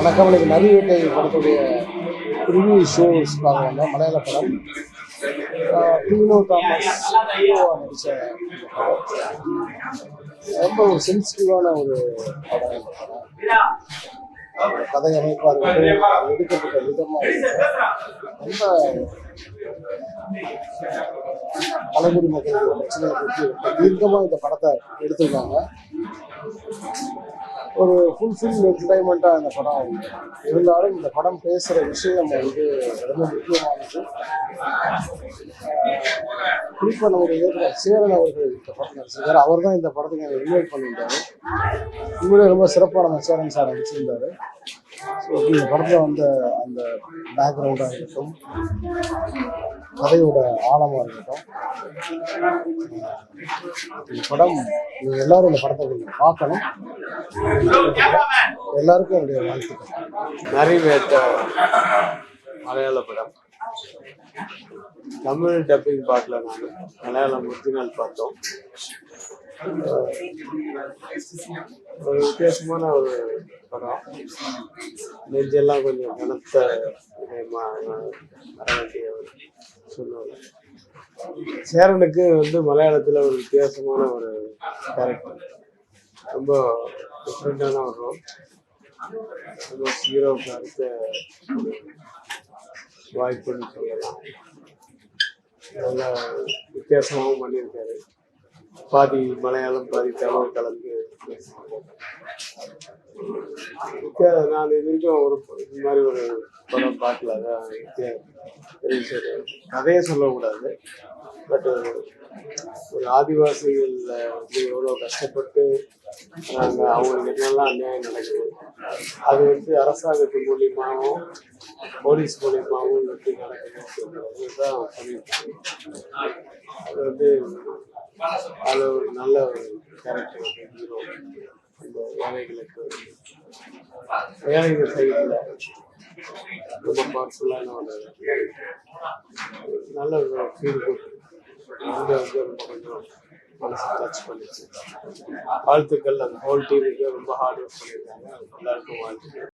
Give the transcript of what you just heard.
வணக்கம். இன்னைக்கு நரிவேட்டை படத்துடைய ரிவ்யூ ஷோஸ்க்காக வந்த மலையாள படம். டீனோ தாமஸ் நடிச்ச ரொம்ப ஒரு சென்சிட்டிவான ஒரு படம் கதை அமைப்பாக இருக்கட்டும் எடுக்கப்பட்ட விதமாக ரொம்ப பழங்குடி மக்களுடைய பிரச்சனையை பற்றி ரொம்ப தீர்க்கமாக இந்த படத்தை எடுத்திருக்காங்க. ஒரு ஃபுல்ஃபில் என்டர்டைன்மெண்ட்டாக இந்த படம் இருந்தாலும் இந்த படம் பேசுகிற விஷயம் வந்து ரொம்ப முக்கியமானது. குறிப்பாக நம்முடைய இயக்குனர் சேரன் அவர்கள் இந்த படம் நடிச்சிருக்காரு. அவர் தான் இந்த படத்துக்கு எனக்கு இன்வைட் பண்ணியிருந்தாரு. உண்மையிலே ரொம்ப சிறப்பாக நம்ம சேரன் சார் நடிச்சிருந்தாரு. ஸோ இந்த படத்தில் வந்த அந்த பேக்ரவுண்டாக இருக்கட்டும் கதையோட ஆழமாக இருக்கட்டும் இந்த படம் எல்லாரும் இந்த படத்தை கொஞ்சம் பார்க்கணும். எல்லாருக்கும் என்னுடைய வாழ்த்துக்கள். நரிவேட்ட மலையாள படம். தமிழ் டப்பிங் பார்க்கல நாங்கள் மலையாளம் ஒரிஜினல் பார்த்தோம். ஒரு வித்தியாசமான ஒரு படம். நெஞ்செல்லாம் கொஞ்சம் கனத்த வர வேண்டிய ஒரு சூழ்நிலை சேரனுக்கு வந்து மலையாளத்தில் ஒரு வித்தியாசமான ஒரு கேரக்டர் ரொம்ப டிஃப்ரெண்டான ஒரு ரோல் ரொம்ப ஹீரோவுக்கு அடுத்த வாய்ப்புன்னு சொல்லலாம். நல்ல வித்தியாசமாகவும் பண்ணியிருக்காரு. பாதி மலையாளம் பாதி தமிழ் கலந்து நான் இது வரைக்கும் ஒரு இது மாதிரி ஒரு படம் பார்க்கல. அதான் வித்தியா- கதையை சொல்லக்கூடாது. பட் uh, ஒரு ஆதிவாசிகள் வந்து எவ்வளோ கஷ்டப்பட்டு நாங்கள் அவங்களுக்கு என்னெல்லாம் அநியாயம் நடக்குது. அது வந்து அரசாங்கத்தின் மூலியமாகவும் போலீஸ் மூலியமாகவும் எப்படி நடக்குது தான் பண்ணியிருக்காங்க. அது வந்து அது ஒரு நல்ல ஒரு கேரக்டர் ஹீரோ இந்த ஏழைகளுக்கு ஏழைகள் சைடில் ரொம்ப பவர்ஃபுல்லான ஒரு நல்ல ஒரு ஃபீல் குட் அது வந்து ரொம்ப கொஞ்சம் மனசு டச் பண்ணிச்சு வாழ்த்துக்கள் அந்த ஹோல் டீமுக்கு ரொம்ப ஹார்ட் ஒர்க் பண்ணியிருக்காங்க எல்லாருக்கும் வாழ்த்துக்கள்